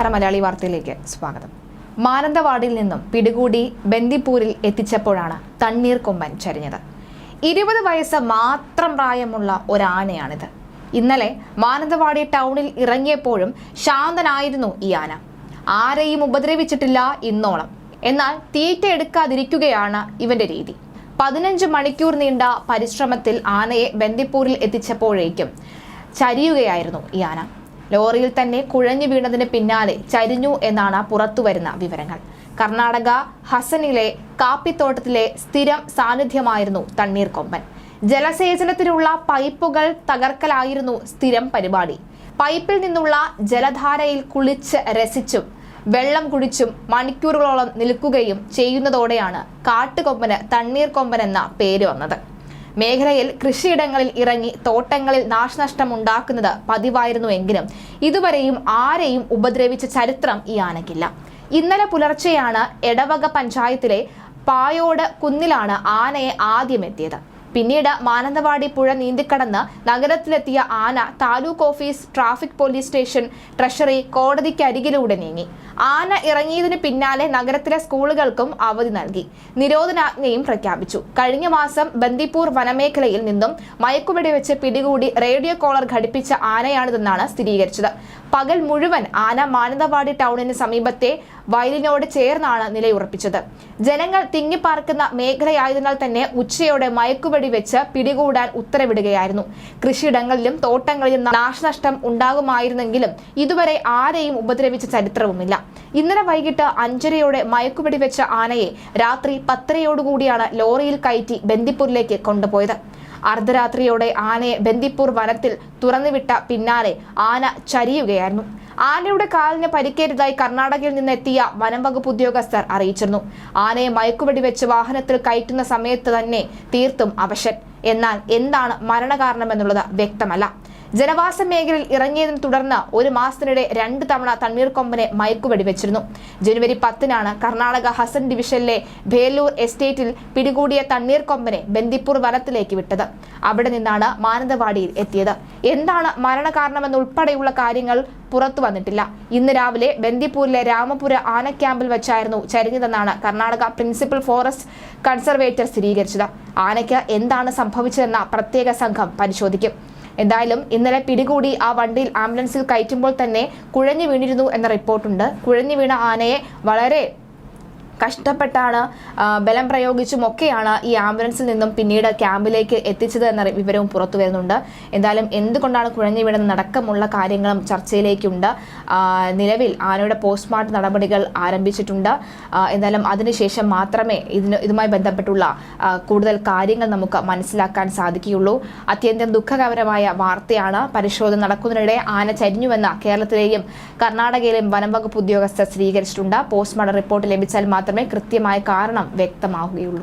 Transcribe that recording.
നമസ്കാരം മലയാളി വാർത്തയിലേക്ക് സ്വാഗതം. മാനന്തവാടിയിൽ നിന്നും പിടികൂടി ബന്ദിപ്പൂരിൽ എത്തിച്ചപ്പോഴാണ് തണ്ണീർ കൊമ്പൻ ചരിഞ്ഞത്. ഇരുപത് വയസ്സ് മാത്രം പ്രായമുള്ള ഒരാനയാണിത്. ഇന്നലെ മാനന്തവാടി ടൗണിൽ ഇറങ്ങിയപ്പോഴും ശാന്തനായിരുന്നു ഈ ആന. ആരെയും ഉപദ്രവിച്ചിട്ടില്ല ഇന്നോളം. എന്നാൽ തീറ്റ എടുക്കാതിരിക്കുകയാണ് ഇവന്റെ രീതി. പതിനഞ്ച് മണിക്കൂർ നീണ്ട പരിശ്രമത്തിൽ ആനയെ ബന്ദിപ്പൂരിൽ എത്തിച്ചപ്പോഴേക്കും ചരിയുകയായിരുന്നു ഈ ആന. ലോറിയിൽ തന്നെ കുഴഞ്ഞു വീണതിന് പിന്നാലെ ചരിഞ്ഞു എന്നാണ് പുറത്തുവരുന്ന വിവരങ്ങൾ. കർണാടക ഹസനിലെ കാപ്പിത്തോട്ടത്തിലെ സ്ഥിരം സാന്നിധ്യമായിരുന്നു തണ്ണീർക്കൊമ്പൻ ജലസേചനത്തിനുള്ള പൈപ്പുകൾ തകർക്കലായിരുന്നു സ്ഥിരം പരിപാടി. പൈപ്പിൽ നിന്നുള്ള ജലധാരയിൽ കുളിച്ച് രസിച്ചും വെള്ളം കുടിച്ചും മണിക്കൂറുകളോളം നിൽക്കുകയും ചെയ്യുന്നതോടെയാണ് കാട്ടുകൊമ്പന് തണ്ണീർക്കൊമ്പൻ എന്ന പേര് വന്നത്. മേഖലയിൽ കൃഷിയിടങ്ങളിൽ ഇറങ്ങി തോട്ടങ്ങളിൽ നാശനഷ്ടം ഉണ്ടാക്കുന്നത് പതിവായിരുന്നുവെങ്കിലും ഇതുവരെയും ആരെയും ഉപദ്രവിച്ച ചരിത്രം ഈ ആനയ്ക്കില്ല ഇന്നലെ പുലർച്ചെയാണ് എടവക പഞ്ചായത്തിലെ പായോട് കുന്നിലാണ് ആനയെ ആദ്യം എത്തിയത് പിന്നീട് മാനന്തവാടി പുഴ നീന്തിക്കടന്ന് നഗരത്തിലെത്തിയ ആന taluk office traffic police station treasury കോടതിക്കരികിലൂടെ നീങ്ങി. ആന ഇറങ്ങിയതിന് പിന്നാലെ നഗരത്തിലെ സ്കൂളുകൾക്കും അവധി നൽകി. നിരോധനാജ്ഞയും പ്രഖ്യാപിച്ചു. കഴിഞ്ഞ മാസം ബന്ദിപ്പൂർ വനമേഖലയിൽ നിന്നും മയക്കുവെടിവെച്ച് പിടികൂടി റേഡിയോ കോളർ ഘടിപ്പിച്ച ആനയാണിതെന്നാണ് സ്ഥിരീകരിച്ചത്. പകൽ മുഴുവൻ ആന മാനന്തവാടി ടൗണിന് സമീപത്തെ വയലിനോട് ചേർന്നാണ് നിലയുറപ്പിച്ചത്. ജനങ്ങൾ തിങ്ങിപ്പാർക്കുന്ന മേഖലയായതിനാൽ തന്നെ ഉച്ചയോടെ മയക്കുവെടി വെച്ച് പിടികൂടാൻ ഉത്തരവിടുകയായിരുന്നു. കൃഷിയിടങ്ങളിലും തോട്ടങ്ങളിലും നാശനഷ്ടം ഉണ്ടാകുമായിരുന്നെങ്കിലും ഇതുവരെ ആരെയും ഉപദ്രവിച്ച ചരിത്രവുമില്ല. ഇന്നലെ വൈകിട്ട് അഞ്ചരയോടെ മയക്കുവെടി വെച്ച ആനയെ രാത്രി പത്തരയോടുകൂടിയാണ് ലോറിയിൽ കയറ്റി ബന്ദിപ്പൂരിലേക്ക് കൊണ്ടുപോയത്. അർദ്ധരാത്രിയോടെ ആനയെ ബന്ദിപ്പൂർ വനത്തിൽ തുറന്നുവിട്ട പിന്നാലെ ആന ചരിയുകയായിരുന്നു. ആനയുടെ കാലിന് പരിക്കേറ്റതായി കർണാടകയിൽ നിന്നെത്തിയ വനം വകുപ്പ് ഉദ്യോഗസ്ഥർ അറിയിച്ചിരുന്നു. ആനയെ മയക്കുപടി വെച്ച് വാഹനത്തിൽ കയറ്റുന്ന സമയത്ത് തന്നെ തീർത്തും അവശൻ. എന്നാൽ എന്താണ് മരണകാരണമെന്നുള്ളത് വ്യക്തമല്ല. ജനവാസ മേഖലയിൽ ഇറങ്ങിയതിനെ തുടർന്ന് ഒരു മാസത്തിനിടെ രണ്ട് തവണ തണ്ണീർക്കൊമ്പനെ മയക്കുവെടി വെച്ചിരുന്നു ജനുവരി പത്തിനാണ് കർണാടക ഹസൻ ഡിവിഷനിലെ ഭേലൂർ എസ്റ്റേറ്റിൽ പിടികൂടിയ തണ്ണീർക്കൊമ്പനെ ബന്ദിപ്പൂർ വനത്തിലേക്ക് വിട്ടത്. അവിടെ നിന്നാണ് മാനന്തവാടിയിൽ എത്തിയത്. എന്താണ് മരണകാരണമെന്നുൾപ്പെടെയുള്ള കാര്യങ്ങൾ പുറത്തു വന്നിട്ടില്ല. ഇന്ന് രാവിലെ ബന്ദിപ്പൂരിലെ രാമപുര ആന ക്യാമ്പിൽ വെച്ചായിരുന്നു ചരിഞ്ഞതെന്നാണ് കർണാടക പ്രിൻസിപ്പൽ ഫോറസ്റ്റ് കൺസർവേറ്റർ സ്ഥിരീകരിച്ചത്. ആനയ്ക്ക് എന്താണ് സംഭവിച്ചതെന്ന പ്രത്യേക സംഘം പരിശോധിക്കും. എന്തായാലും ഇന്നലെ പിടികൂടി ആ വണ്ടിയിൽ ആംബുലൻസിൽ കയറ്റുമ്പോൾ തന്നെ കുഴഞ്ഞു വീണിരുന്നു എന്ന റിപ്പോർട്ടുണ്ട്. കുഴഞ്ഞു വീണ ആനയെ വളരെ കഷ്ടപ്പെട്ടാണ് ബലം പ്രയോഗിച്ചുമൊക്കെയാണ് ഈ ആംബുലൻസിൽ നിന്നും പിന്നീട് ക്യാമ്പിലേക്ക് എത്തിച്ചത് എന്ന വിവരവും പുറത്തു വരുന്നുണ്ട്. എന്തായാലും എന്തുകൊണ്ടാണ് കുഴഞ്ഞു വീണെന്ന് അടക്കമുള്ള കാര്യങ്ങളും ചർച്ചയിലേക്കുണ്ട്. നിലവിൽ ആനയുടെ പോസ്റ്റ്മോർട്ടം നടപടികൾ ആരംഭിച്ചിട്ടുണ്ട്. എന്തായാലും അതിനുശേഷം മാത്രമേ ഇതിന് ഇതുമായി ബന്ധപ്പെട്ടുള്ള കൂടുതൽ കാര്യങ്ങൾ നമുക്ക് മനസ്സിലാക്കാൻ സാധിക്കുകയുള്ളൂ. അത്യന്തം ദുഃഖകരമായ വാർത്തയാണ് പരിശോധന നടക്കുന്നതിനിടെ ആന ചരിഞ്ഞുവെന്ന കേരളത്തിലെയും കർണാടകയിലെയും വനം വകുപ്പ് ഉദ്യോഗസ്ഥർ സ്ഥിരീകരിച്ചിട്ടുണ്ട്. പോസ്റ്റ്മോർട്ടം റിപ്പോർട്ട് ലഭിച്ചാൽ മാത്രമേ കൃത്യമായ കാരണം വ്യക്തമാവുകയുള്ളൂ.